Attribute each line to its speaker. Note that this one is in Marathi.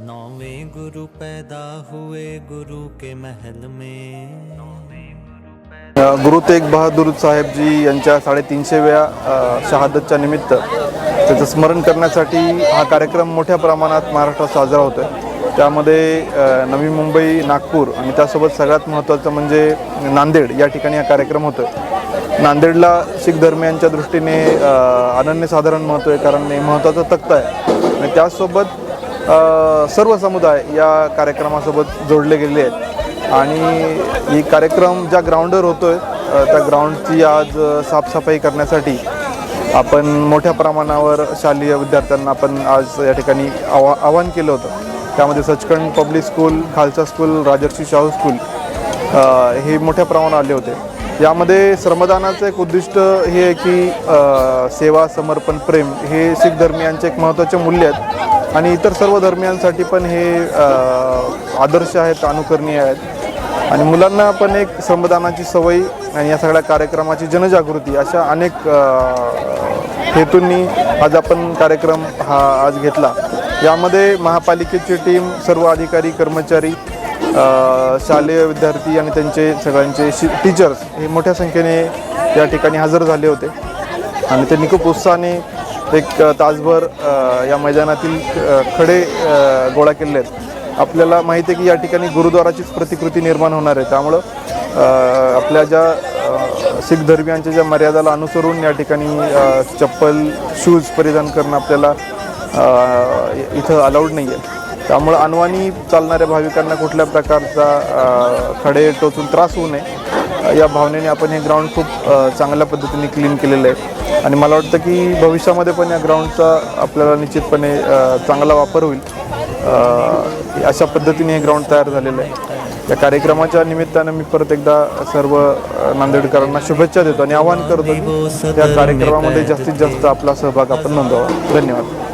Speaker 1: नौवें गुरु पैदा हुए गुरु के महल में।
Speaker 2: गुरु तेग बहादूर साहेबजी यांच्या साडेतीनशेव्या वेळा शहादतच्या निमित्त त्याचं स्मरण करण्यासाठी हा कार्यक्रम मोठ्या प्रमाणात महाराष्ट्रात साजरा होतो आहे त्यामध्ये नवी मुंबई नागपूर आणि त्यासोबत सगळ्यात महत्त्वाचं म्हणजे नांदेड या ठिकाणी हा कार्यक्रम होतो नांदेडला शीख धर्मियांच्या दृष्टीने अनन्यसाधारण महत्त्व आहे कारण हे महत्त्वाचा तख्त आहे. आणि त्याचसोबत सर्व समुदाय या कार्यक्रमासोबत जोडले गेले आहेत. आणि ही कार्यक्रम ज्या ग्राउंडवर होतोय आहे त्या ग्राउंडची आज साफसफाई करण्यासाठी आपण मोठ्या प्रमाणावर शालेय विद्यार्थ्यांना आपण आज या ठिकाणी आवा आवाहन केलं होतं. त्यामध्ये Sachkhand public school Khalsa school Rajarshi Shahu school हे मोठ्या प्रमाणावर आले होते. यामध्ये श्रमदानाचं एक उद्दिष्ट हे आहे की सेवा समर्पण प्रेम हे शीख धर्मियांचे एक महत्त्वाचे मूल्य आहेत. आणि इतर सर्व धर्मियांसाठी पण हे आदर्श आहेत अनुकरणीय आहेत. आणि मुलांना पण एक श्रमदानाची सवय आणि या सगळ्या कार्यक्रमाची जनजागृती अशा अनेक हेतूंनी आज आपण कार्यक्रम हा आज घेतला. यामध्ये महापालिकेची टीम सर्व अधिकारी कर्मचारी शालेय विद्यार्थी आणि त्यांचे सगळ्यांचे शि टीचर्स हे मोठ्या संख्येने या ठिकाणी हजर झाले होते. आणि त्यांनी खूप उत्साहाने एक तासभर या मैदानातील खडे गोळा केले आहेत. आपल्याला माहिती आहे की या ठिकाणी गुरुद्वाराचीच प्रतिकृती निर्माण होणार आहे. त्यामुळं आपल्या ज्या सिख शीख धर्मियांच्या ज्या मर्यादाला अनुसरून या ठिकाणी चप्पल शूज परिधान करणं आपल्याला इथं अलाउड नाही आहे त्यामुळं अनवाणी चालणाऱ्या भाविकांना कुठल्या प्रकारचा खडे टोचून त्रास होऊ नये. या भावनेने आपण हे ग्राउंड खूप चांगल्या पद्धतीने क्लीन केलेलं आहे. आणि मला वाटतं की भविष्यामध्ये पण या ग्राउंडचा आपल्याला निश्चितपणे चांगला वापर होईल. अशा पद्धतीने हे ग्राउंड तयार झालेलं आहे. या कार्यक्रमाच्या निमित्तानं मी परत एकदा सर्व नांदेडकरांना शुभेच्छा देतो आणि आवाहन करतो या कार्यक्रमामध्ये जास्तीत जास्त आपला सहभाग आपण नोंदवावा. धन्यवाद.